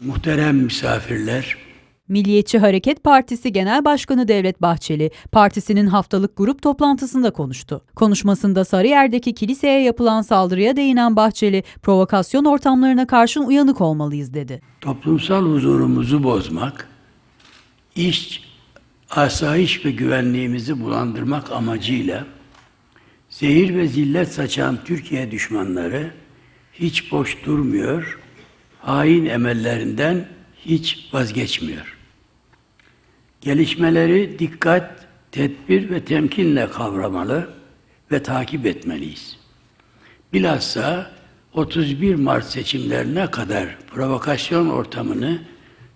muhterem misafirler, Milliyetçi Hareket Partisi Genel Başkanı Devlet Bahçeli, partisinin haftalık grup toplantısında konuştu. Konuşmasında Sarıyer'deki kiliseye yapılan saldırıya değinen Bahçeli, provokasyon ortamlarına karşın uyanık olmalıyız dedi. toplumsal huzurumuzu bozmak, iş, asayiş ve güvenliğimizi bulandırmak amacıyla zehir ve zillet saçan Türkiye düşmanları hiç boş durmuyor, hain emellerinden hiç vazgeçmiyor. Gelişmeleri dikkat, tedbir ve temkinle kavramalı ve takip etmeliyiz. Bilhassa 31 Mart seçimlerine kadar provokasyon ortamını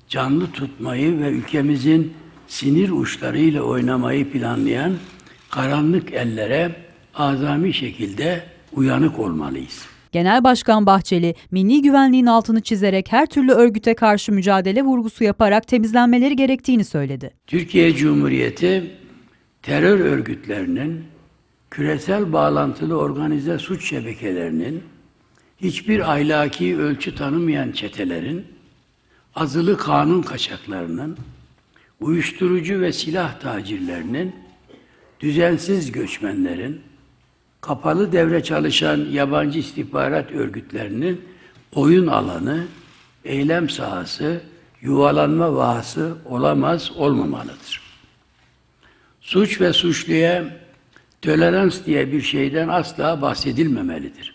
canlı tutmayı ve ülkemizin sinir uçlarıyla oynamayı planlayan karanlık ellere azami şekilde uyanık olmalıyız. Genel Başkan Bahçeli, milli güvenliğin altını çizerek her türlü örgüte karşı mücadele vurgusu yaparak temizlenmeleri gerektiğini söyledi. Türkiye Cumhuriyeti terör örgütlerinin, küresel bağlantılı organize suç şebekelerinin, hiçbir ahlaki ölçü tanımayan çetelerin, azılı kanun kaçaklarının, uyuşturucu ve silah tacirlerinin, düzensiz göçmenlerin, kapalı devre çalışan yabancı istihbarat örgütlerinin oyun alanı, eylem sahası, yuvalanma vahası olamaz, olmamalıdır. Suç ve suçluya tolerans diye bir şeyden asla bahsedilmemelidir.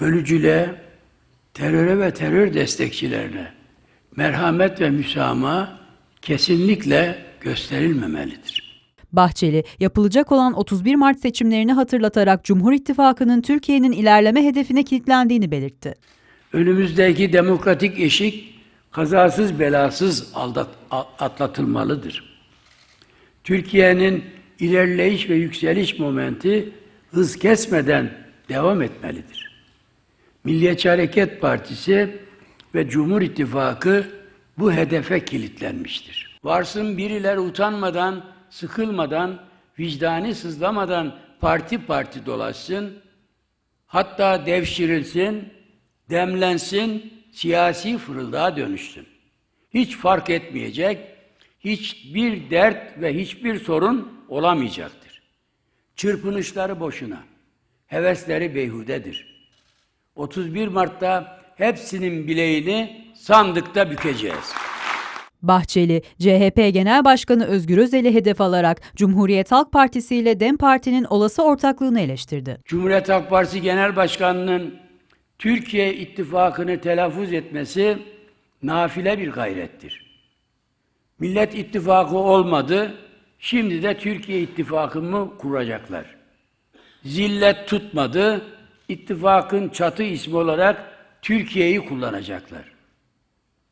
Bölücülüğe, teröre ve terör destekçilerine merhamet ve müsamaha kesinlikle gösterilmemelidir. Bahçeli, yapılacak olan 31 Mart seçimlerini hatırlatarak Cumhur İttifakı'nın Türkiye'nin ilerleme hedefine kilitlendiğini belirtti. Önümüzdeki demokratik eşik kazasız belasız aldat, atlatılmalıdır. Türkiye'nin ilerleyiş ve yükseliş momenti hız kesmeden devam etmelidir. Milliyetçi Hareket Partisi ve Cumhur İttifakı bu hedefe kilitlenmiştir. Varsın birileri utanmadan, sıkılmadan, vicdani sızlamadan parti parti dolaşsın, hatta devşirilsin, demlensin, siyasi fırıldağa dönüşsün. Hiç fark etmeyecek, hiçbir dert ve hiçbir sorun olamayacaktır. Çırpınışları boşuna, hevesleri beyhudedir. 31 Mart'ta hepsinin bileğini sandıkta bükeceğiz. Bahçeli, CHP Genel Başkanı Özgür Özel'i hedef alarak Cumhuriyet Halk Partisi ile DEM Parti'nin olası ortaklığını eleştirdi. Cumhuriyet Halk Partisi Genel Başkanı'nın Türkiye ittifakını telaffuz etmesi nafile bir gayrettir. Millet ittifakı olmadı, şimdi de Türkiye ittifakı mı kuracaklar? Zillet tutmadı, ittifakın çatı ismi olarak Türkiye'yi kullanacaklar.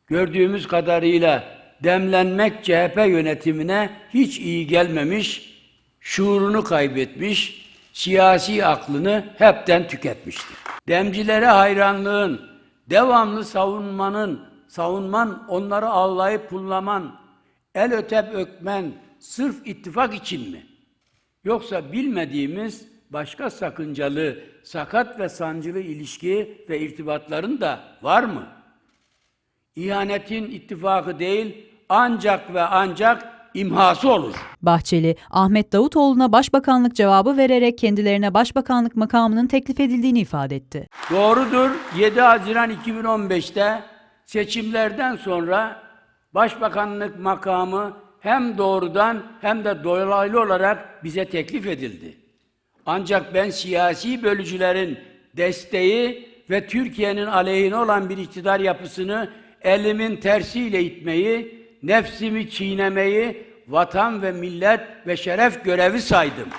Gördüğümüz kadarıyla demlenmek CHP yönetimine hiç iyi gelmemiş, şuurunu kaybetmiş, siyasi aklını hepten tüketmiştir. Demcilere hayranlığın, devamlı savunmanın, savunman, onları ağlayıp pullaman, el ötep ökmen sırf ittifak için mi? Yoksa bilmediğimiz başka sakıncalı, sakat ve sancılı ilişki ve irtibatların da var mı? İhanetin ittifakı değil, ancak ve ancak imhası olur. Bahçeli, Ahmet Davutoğlu'na başbakanlık cevabı vererek kendilerine başbakanlık makamının teklif edildiğini ifade etti. Doğrudur. 7 Haziran 2015'te seçimlerden sonra başbakanlık makamı hem doğrudan hem de dolaylı olarak bize teklif edildi. Ancak ben siyasi bölücülerin desteği ve Türkiye'nin aleyhine olan bir iktidar yapısını elimin tersiyle itmeyi, nefsimi çiğnemeyi vatan ve millet ve şeref görevi saydım.